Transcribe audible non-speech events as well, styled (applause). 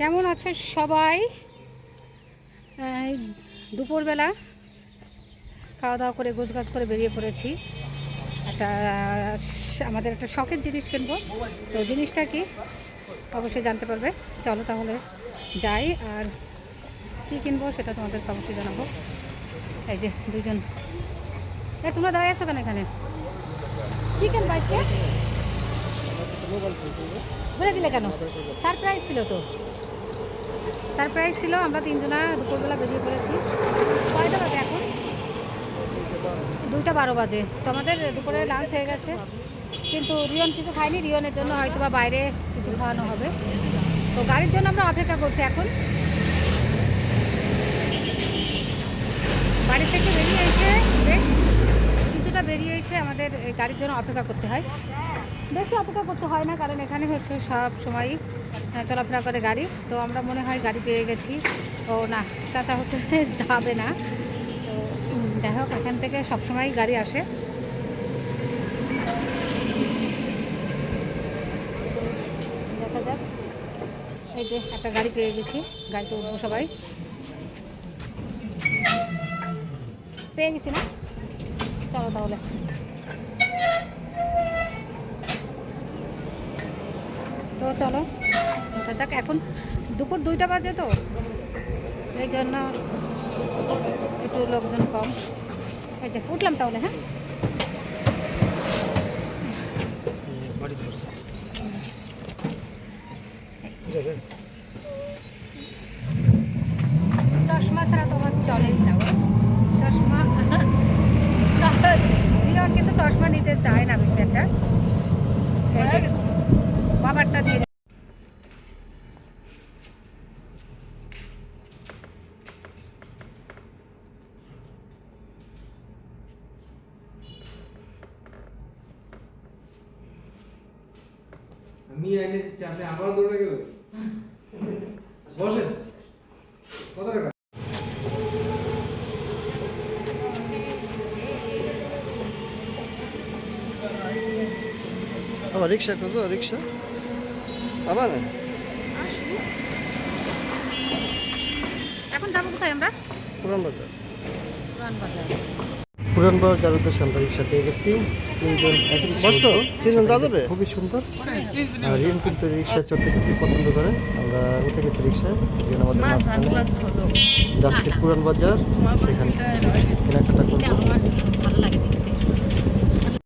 কেমন আছে সবাই? দুপুরবেলা খাওয়া দাওয়া করে গোছগাছ করে বেরিয়ে পড়েছি। একটা, আমাদের একটা শখের জিনিস কিনবো। তো জিনিসটা কি? অবশ্যই জানতে পারবে। চলো তাহলে যাই, আর কি কিনবো সেটা তোমাদের অবশ্যই জানাব। এই যে দুজন এ, তোমরা দাঁড়িয়ে আছো কেন এখানে? কি কিনবো আজকে? বলে দিলে কেন? সারপ্রাইজ ছিল তো। সারপ্রাইজ ছিল, আমরা তিনজনা দুপুরবেলা বেরিয়ে পড়েছি। কয়টা বাজে এখন? দুইটা বারো বাজে। তো আমাদের দুপুরে লাঞ্চ হয়ে গেছে। কিন্তু রিয়ন কিছু খাইনি রিয়নের জন্য হয়তো বা বাইরে কিছু খাওয়ানো হবে। তো গাড়ির জন্য আমরা অপেক্ষা করছি এখন। বাড়ি থেকে বেরিয়ে এসে, বেশ কিছুটা বেরিয়ে এসে আমাদের গাড়ির জন্য অপেক্ষা করতে হয়। বেশি অপেক্ষা করতে হয় না, কারণ এখানে হচ্ছে সব সময়ই চলাফেরা করে গাড়ি। তো আমরা মনে হয় গাড়ি পেয়ে গেছি। ও না, চাচা হচ্ছে (laughs) যাবে না। তো যাই হোক, এখান থেকে সবসময় গাড়ি আসে। দেখা যাক। এই যে একটা গাড়ি পেয়ে গেছি গাড়িতে উঠবো সবাই। পেয়ে গেছি না? চলো তাহলে। তো চলো দেখা যাক, এখন দুপুর দুইটা বাজে তো। এই জন্য একটু লোকজন কম। এই যে, উঠলাম তাহলে হ্যাঁ? চশমা ছাড়া তো আমার চলেই গো। চশমা রিয়ন কিন্তু চশমা নিতে চায় না বেশি একটা এই যে, বাবারটা দিয়ে দে। আমি এনে দিচ্ছি আপনি আবার দৌড়ে গেলেন। বসেন। কত টাকা আবার রিক্সা কত? রিক্সা? আবার এখন যাব কোথায় আমরা? পুরান বাজার। পুরান বাজার। পুরান বাজার উদ্দেশ্যে সন্তান সাথে গেছি। তিনজন বসো তিনজন দাদা যাবে খুবই সুন্দর। আর রিম কিন্তু রিক্সা চড়তে খুবই পছন্দ করে। আমরা উঠে গেছি রিক্সায়। এখানে আমাদের যাচ্ছি পুরান বাজার। সেখানে কেনাকাটা করব।